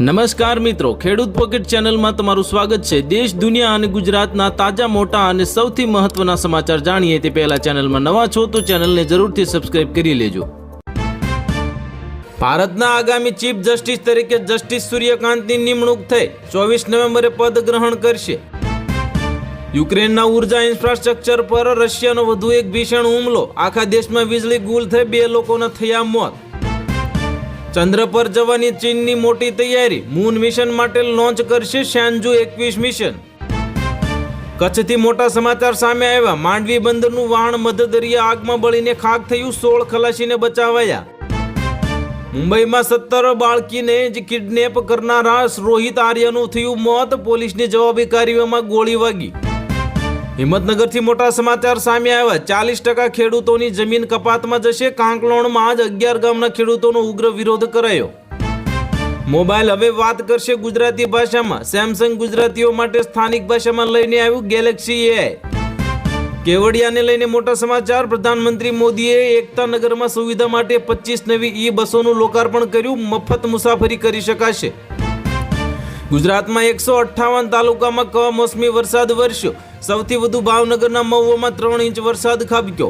નમસ્કાર મિત્રો, ખેડૂત પોકેટ ચેનલમાં તમારું સ્વાગત છે. દેશ, દુનિયા અને ગુજરાતના તાજા, મોટા અને સૌથી મહત્વના સમાચાર જાણીએ તે પહેલા ચેનલમાં નવા છો તો ચેનલને જરૂરથી સબસ્ક્રાઇબ કરી લેજો. ભારતના આગામી ચીફ જસ્ટિસ તરીકે જસ્ટિસ સૂર્યકાંતની નિમણૂક થઈ. ચોવીસ નવેમ્બરે પદ ગ્રહણ કરશે. યુક્રેનના ઊર્જા ઇન્ફ્રાસ્ટ્રક્ચર પર રશિયાનો વધુ એક ભીષણ હુમલો. આખા દેશમાં વીજળી ગુલ થઈ બે લોકોના થયા મોત. ચંદ્ર પર જવાની ચીનની મોટી તૈયારી. મૂન મિશન માટે લોન્ચ કરશે શાનજુ એકવીસ મિશન. કચ્છથી મોટા સમાચાર સામે આવ્યા. માંડવી બંદરનું વાહન મધદરિયા દરિયા આગમાં બળીને ખાક થયું, સોળ ખલાસીને બચાવાયા. મુંબઈમાં સત્તર બાળકીને જ કિડનેપ કરનારા રોહિત આર્યનું થયું મોત. પોલીસની જવાબી કાર્યવાહીમાં ગોળી વાગી. હિંમતનગરથી મોટા સમાચાર સામે આવ્યા. ચાલીસ ટકા ખેડૂતોની જમીન કપાતમાં જશે. કાંકલોણમાં જ અગિયાર ગામના ખેડૂતોનો ઉગ્ર વિરોધ કરાયો. મોબાઈલ હવે વાત કરશે ગુજરાતી ભાષામાં. સેમસંગ ગુજરાતીઓ માટે સ્થાનિક ભાષામાં લઈને આવ્યું ગેલેક્સી એઆઈ કેવડિયાને લઈને મોટા સમાચાર. પ્રધાનમંત્રી મોદીએ એકતા નગરમાં સુવિધા માટે પચીસ નવી ઈ બસોનું લોકાર્પણ કર્યું. મફત મુસાફરી કરી શકાશે. ગુજરાતમાં એકસો અઠ્ઠાવન તાલુકામાં કમોસમી વરસાદ વરસ્યો. સૌથી વધુ ભાવનગરના મહુવામાં ત્રણ ઇંચ વરસાદ ખાબક્યો.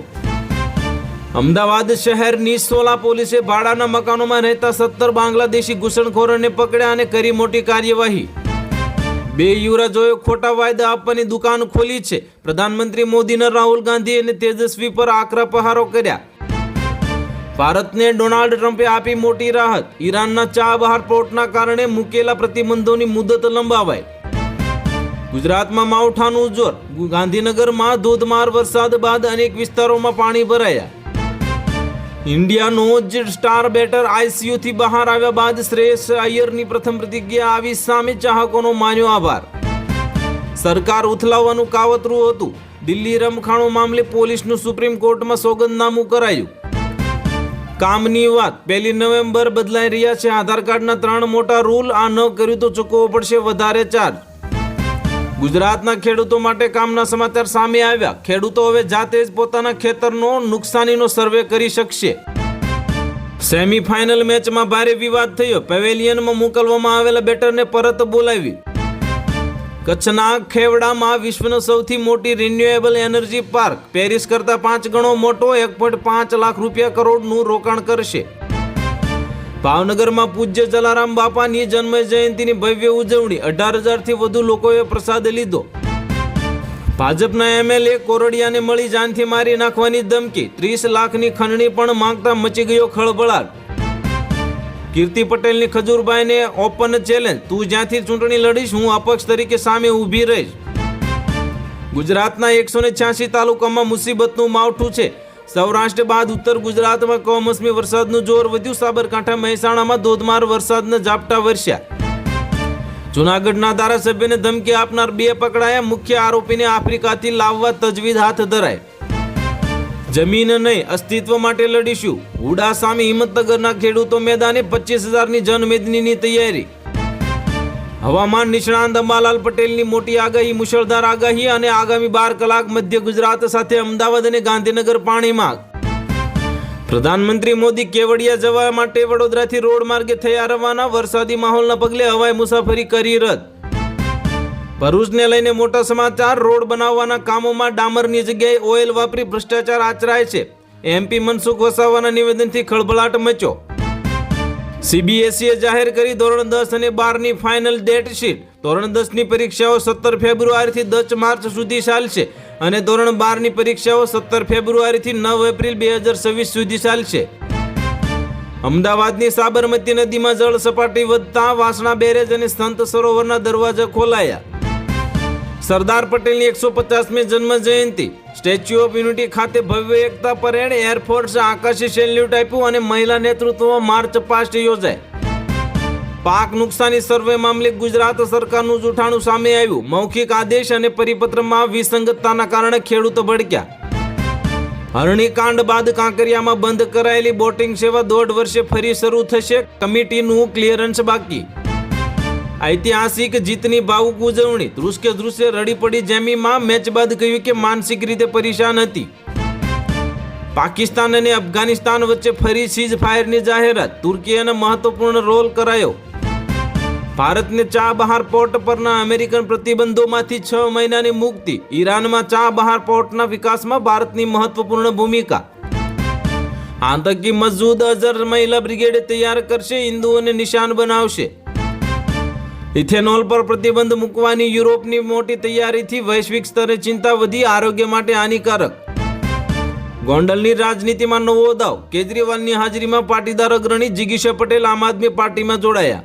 અમદાવાદ શહેરની સોલા પોલીસે ભાડાના મકાનોમાં રહેતા સત્તર બાંગ્લાદેશી ઘૂસણખોરોને પકડ્યા અને કરી મોટી કાર્યવાહી. બે યુવરાજોએ ખોટા વાયદા આપવાની દુકાન ખોલી છે. પ્રધાનમંત્રી મોદીના રાહુલ ગાંધી અને તેજસ્વી પર આકરા પહારો કર્યા. ભારતને ડોનાલ્ડ ટ્રમ્પે આપી મોટી રાહત. ઈરાનના ચાબહાર પોર્ટના કારણે મૂકેલા પ્રતિબંધોની મુદત લંબાવાઈ. ગુજરાતમાં માવઠાનું જોર ગાંધીનગરમાં ધોધમાર વરસાદ બાદ અનેક વિસ્તારોમાં પાણી ભરાયા. ઇન્ડિયાનો જ સ્ટાર બેટર આઈસીયુથી બહાર આવ્યા બાદ શ્રેયસ અય્યરની પ્રથમ પ્રતિજ્ઞા આવી, સામે ચાહકોનો માન્યો આભાર. સરકાર ઉથલાવવાનું કાવતરું હતું. દિલ્હી રમખાણો મામલે પોલીસનું સુપ્રીમ કોર્ટમાં સોગંદનામું કરાયું. કામની વાત, પહેલી નવેમ્બર બદલાઈ રહ્યા છે. આધાર કાર્ડના ત્રણ મોટા રૂલ, આ ન કર્યું તો ચૂકવવો પડશે વધારે ચાર્જ. ગુજરાતના ખેડૂતો માટે કામના સમાચાર સામે આવ્યા. ખેડૂતો હવે જાતે જ પોતાના ખેતરનો નુકસાનીનો સર્વે કરી શકશે. સેમીફાઇનલ મેચમાં ભારે વિવાદ થયો. પેવેલિયનમાં મોકલવામાં આવેલા બેટરને પરત બોલાવી. કચ્છના ખેવડામાં વિશ્વનો સૌથી મોટી રિન્યુએબલ એનર્જી પાર્ક પેરિસ કરતા પાંચ ગણો મોટો એક પોઈન્ટ પાંચ લાખ રૂપિયા કરોડનું રોકાણ કરશે. ભાવનગરમાં પૂજ્ય જલારામ બાપાની જન્મ જયંતિની ભવ્ય ઉજવણી. અઢાર હજારથી વધુ લોકોએ પ્રસાદ લીધો. ભાજપના એમએલએ કોરડિયાને મળી જાનથી મારી નાખવાની ધમકી. ત્રીસ લાખની ખંડણી પણ માંગતા મચી ગયો ખળભળાટ કીર્તિ પટેલની ખજૂરભાઈને ઓપન ચેલેન્જ. તું જ્યાંથી ચૂંટણી લડીશ, હું અપક્ષ તરીકે સામે ઊભી રહીશ. ગુજરાતના એકસો ને તાલુકામાં મુસીબતનું માવઠું છે. સૌરાષ્ટ્ર બાદ ઉત્તર ગુજરાતમાં કમોસમી વરસાદનું જોર વધ્યું. સાબરકાંઠા, મહેસાણામાં ધોધમાર વરસાદના ઝાપટા વરસ્યા. જુનાગઢના ધારાસભ્યને ધમકી આપનાર બે પકડાયા. મુખ્ય આરોપીને આફ્રિકાથી લાવવા તજવીજ હાથ ધરાય જમીન નહીં, અસ્તિત્વ માટે લડીશું. હુડા સામે હિંમતનગરના ખેડૂતો મેદાને પચીસ હજારની જનમેદનીની તૈયારી. હવામાન નિષ્ણાંત અંબાલાલ પટેલની મોટી આગાહી, મુશળધાર આગાહી અને આગામી બાર કલાક મધ્ય ગુજરાત સાથે અમદાવાદ અને ગાંધીનગર પાણીમાં. પ્રધાનમંત્રી મોદી કેવડિયા જવા માટે વડોદરાથી રોડ માર્ગે થયા રવાના. વરસાદી માહોલના પગલે હવાઈ મુસાફરી કરી રદ. ભરૂચને લઈને મોટા સમાચાર, રોડ બનાવવાના કામોમાં ડામરની જગ્યાએ ઓઇલ વાપરી ભ્રષ્ટાચાર આચરાય છે. એમપી મનસુખ વસાવાના નિવેદનથી ખળભળાટ મચ્યો. સીબીએસઈએ જાહેર કરી ધોરણ દસ અને બારની ફાઇનલ ડેટ શીટ ધોરણ દસની પરીક્ષાઓ સત્તર ફેબ્રુઆરીથી દસ માર્ચ સુધી ચાલશે અને ધોરણ બારની પરીક્ષાઓ સત્તર ફેબ્રુઆરીથી નવ એપ્રિલ બે હજાર છવ્વીસ સુધી ચાલશે. અમદાવાદની સાબરમતી નદીમાં જળ સપાટી વધતા વાસણા બેરેજ અને સંત સરોવરના દરવાજા ખોલાયા. સરદાર પટેલની એકસો પચાસમી જન્મ જયંતિ. સ્ટેચ્યુ ઓફ યુનિટી ખાતે ભવ્ય એકતા પરેડ એરફોર્સ આકાશી સેલ્યુટ આપ્યું અને મહિલા નેતૃત્વમાં માર્ચ પાસ્ટ યોજાય. પાક નુકસાની સર્વે મામલે ગુજરાત સરકારનું જૂઠાણું સામે આવ્યું. મૌખિક આદેશ અને પરિપત્રમાં વિસંગતતાના કારણે ખેડૂતો ભડક્યા. હરણીકાંડ બાદ કાંકરિયામાં બંધ કરાયેલી બોટિંગ સેવા દોઢ વર્ષે ફરી શરૂ થશે. કમિટીનું ક્લિયરન્સ બાકી. ઐતિહાસિક જીતની ભાવુક ઉજવણી. ધ્રુસકે ધ્રુસે રડી પડી જેમીમાં મેચ બાદ કહ્યું કે માનસિક રીતે પરેશાન હતી. પાકિસ્તાન અને અફઘાનિસ્તાન વચ્ચે ફરી સીઝ ફાયરની જાહેરાત. તુર્કીએ મહત્વપૂર્ણ રોલ કરાયો. ભારતને ચા બહાર પોર્ટ પરના અમેરિકન પ્રતિબંધોમાંથી છ મહિનાની મુક્તિ. ઈરાનમાં ચા બહાર પોર્ટના વિકાસમાં ભારતની મહત્વપૂર્ણ ભૂમિકા. આતંકી મસૂદ અઝર મહિલા બ્રિગેડ તૈયાર કરશે, હિન્દુઓને નિશાન બનાવશે. ઇથેનોલ પર પ્રતિબંધ મૂકવાની યુરોપની મોટી તૈયારીથી વૈશ્વિક સ્તરે ચિંતા વધી, આરોગ્ય માટે હાનિકારક. ગોંડલની રાજનીતિમાં નવો દાવ કેજરીવાલની હાજરીમાં પાટીદાર અગ્રણી જિગીશા પટેલ આમ આદમી પાર્ટીમાં જોડાયા.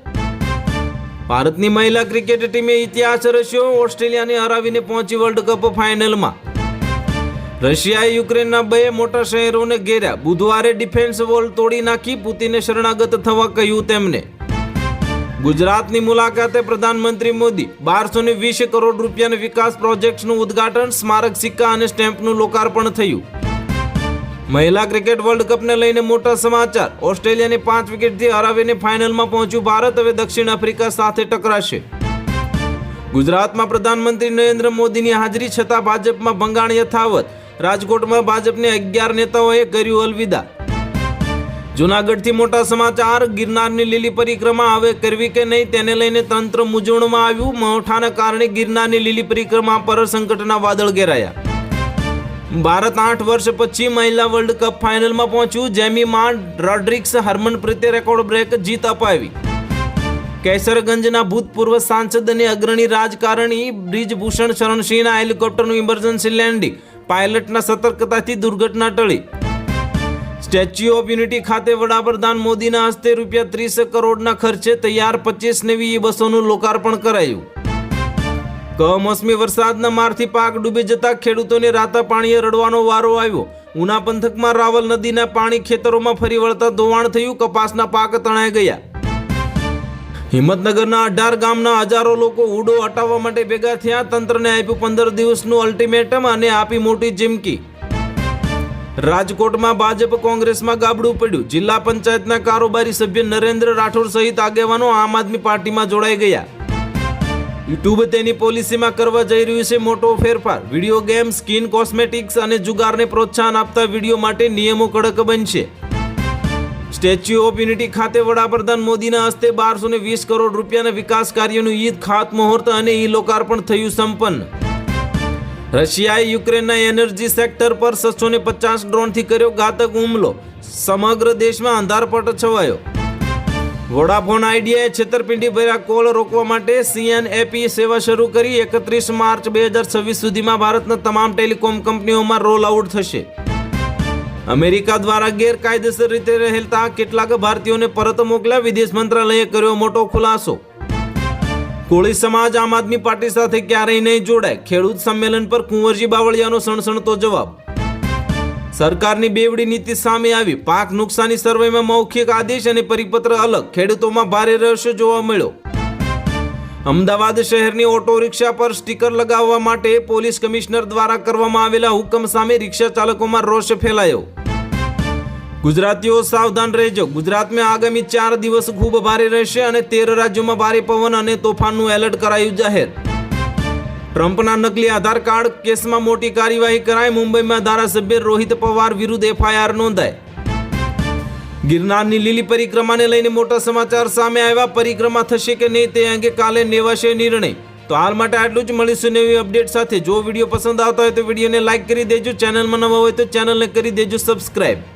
ભારતની મહિલા ક્રિકેટ ટીમે ઇતિહાસ રચ્યો, ઓસ્ટ્રેલિયાને હરાવીને પહોંચી વર્લ્ડ કપ ફાઇનલમાં. રશિયાએ યુક્રેનના બે મોટા શહેરોને ઘેર્યા. બુધવારે ડિફેન્સ વોલ તોડી નાખી, પુતિને શરણાગત થવા કહ્યું તેમને ગુજરાતની મુલાકાતે પ્રધાનમંત્રી મોદી બારસો ને વીસ કરોડ રૂપિયાના વિકાસ પ્રોજેક્ટ્સનું ઉદ્ઘાટન, સ્મારક, સિક્કા અને સ્ટેમ્પનું લોકાર્પણ થયું. મહિલા ક્રિકેટ વર્લ્ડ કપને લઈને મોટા સમાચાર. ઓસ્ટ્રેલિયાને પાંચ વિકેટથી હરાવીને ફાઇનલમાં પહોંચ્યું ભારત, હવે દક્ષિણ આફ્રિકા સાથે ટકરાશે. ગુજરાતમાં પ્રધાનમંત્રી નરેન્દ્ર મોદીની હાજરી, છતાં ભાજપમાં ભંગાણ યથાવત. રાજકોટમાં ભાજપને અગિયાર નેતાઓએ કર્યું અલવિદા. જુનાગઢથી મોટા સમાચાર, ગિરનારની લીલી પરિક્રમા હવે કરવી કે નહીં તેને લઈને તંત્ર મૂંઝવણમાં આવ્યું. માવઠાના કારણે ગિરનારની લીલી પરિક્રમા પર સંકટના વાદળ ઘેરાયા. ભારત આઠ વર્ષ પછી મહિલા વર્લ્ડ કપ ફાઇનલમાં પહોંચ્યું, જેમી માં રોડ્રિક્સ હરમનપ્રીતે રેકોર્ડ બ્રેક જીત અપાવી. કેસરગંજના ભૂતપૂર્વ સાંસદ અને અગ્રણી રાજકારણી બ્રિજભૂષણ શરણસિંહના હેલિકોપ્ટરનું ઇમરજન્સી લેન્ડિંગ. પાયલટના સતર્કતાથી દુર્ઘટના ટળી. સ્ટેચ્યુ ઓફ યુનિટી ખાતે વડાપ્રધાન મોદીના હસ્તે રૂપિયા ત્રીસ કરોડના ખર્ચે તૈયાર પચીસ નવી ઈ બસોનું લોકાર્પણ કરાયું. કમોસમી વરસાદના મારથી પાક ડૂબી જતા ખેડૂતોને રાતા પાણીએ રડવાનો વારો આવ્યો. ઉના પંથકમાં રાવલ નદીના પાણી ખેતરોમાં ફરી વળતા ધોવાણ થયું, કપાસના પાક તણાઈ ગયા. હિંમતનગરના અઢાર ગામના હજારો લોકો ઉડો હટાવવા માટે ભેગા થયા. તંત્રને આપ્યું પંદર દિવસનું અલ્ટિમેટમ અને આપી મોટી ચીમકી. રાજકોટમાં ભાજપ કોંગ્રેસમાં ગાબડું પડ્યું. જિલ્લા પંચાયતના કારોબારી સભ્ય નરેન્દ્ર રાઠોડ સહિત આગેવાનો આમ આદમી પાર્ટીમાં જોડાઈ ગયા. યુટ્યુબ તેની પોલિસીમાં કરવા જઈ રહ્યું છે મોટો ફેરફાર. વીડિયો ગેમ, સ્કિન કોસ્મેટિક્સ અને જુગારને પ્રોત્સાહન આપતા વીડિયો માટે નિયમો કડક બનશે. સ્ટેચ્યુ ઓફ યુનિટી ખાતે વડાપ્રધાન મોદીના હસ્તે બારસો વીસ કરોડ રૂપિયાના વિકાસ કાર્યનું ઈદ, ખાતમુહૂર્ત અને ઈ લોકાર્પણ થયું સંપન્ન. રશિયાએ યુક્રેનના એનર્જી સેક્ટર પર છસો ને પચાસ ડ્રોનથી કર્યો ઘાતક હુમલો. સમગ્ર દેશમાં અંધારપટ છવાયો. વોડાફોન આઈડિયાએ છેતરપિંડી ભર્યા કોલ રોકવા માટે સીએનએપી સેવા શરૂ કરી. એકત્રીસ માર્ચ બે હજાર છવ્વીસ સુધીમાં ભારતના તમામ ટેલિકોમ કંપનીઓમાં રોલ આઉટ થશે. અમેરિકા દ્વારા ગેરકાયદેસર રીતે રહેતા કેટલાક ભારતીયોને પરત મોકલ્યા. વિદેશ મંત્રાલયે કર્યો મોટો ખુલાસો. કોળી સમાજ આમ આદમી પાર્ટી સાથે ક્યારેય નહીં જોડાય. ખેડૂત સંમેલન પર કુંવરજી બાવળિયાનો સણસણતો જવાબ. સરકારની બેવડી નીતિ સામે આવી. પાક નુકસાની સર્વેમાં મૌખિક આદેશ અને પરિપત્ર અલગ. ખેડૂતોમાં ભારે રહસ્ય જોવા મળ્યો. અમદાવાદ શહેરની ઓટો રિક્ષા પર સ્ટીકર લગાવવા માટે પોલીસ કમિશનર દ્વારા કરવામાં આવેલા હુકમ સામે રિક્ષા ચાલકોમાં રોષ ફેલાયો. ગુજરાતીઓ સાવધાન રહેજો. ગુજરાતમાં આગામી ચાર દિવસ ખૂબ ભારે રહેશે અને તેર રાજ્યોમાં ભારે પવન અને તોફાનનું એલર્ટ કરાયું જાહેર. ટ્રમ્પના નકલી આધાર કાર્ડ કેસમાં મોટી કાર્યવાહી કરાય મુંબઈમાં ધારાસભ્ય રોહિત પવાર વિરુદ્ધ એફઆઈઆર નોંધાય ગિરનારની લીલી પરિક્રમાને લઈને મોટા સમાચાર સામે આવ્યા. પરિક્રમા થશે કે નહીં તે અંગે કાલે લેવાશે નિર્ણય. તો હાલ માટે આટલું જ. મળીશું નવી અપડેટ સાથે. જો વીડિયો પસંદ આવતા હોય તો વિડીયોને લાઇક કરી દેજો. ચેનલમાં નવા હોય તો ચેનલને કરી દેજો. સબસ્ક્રાઈબ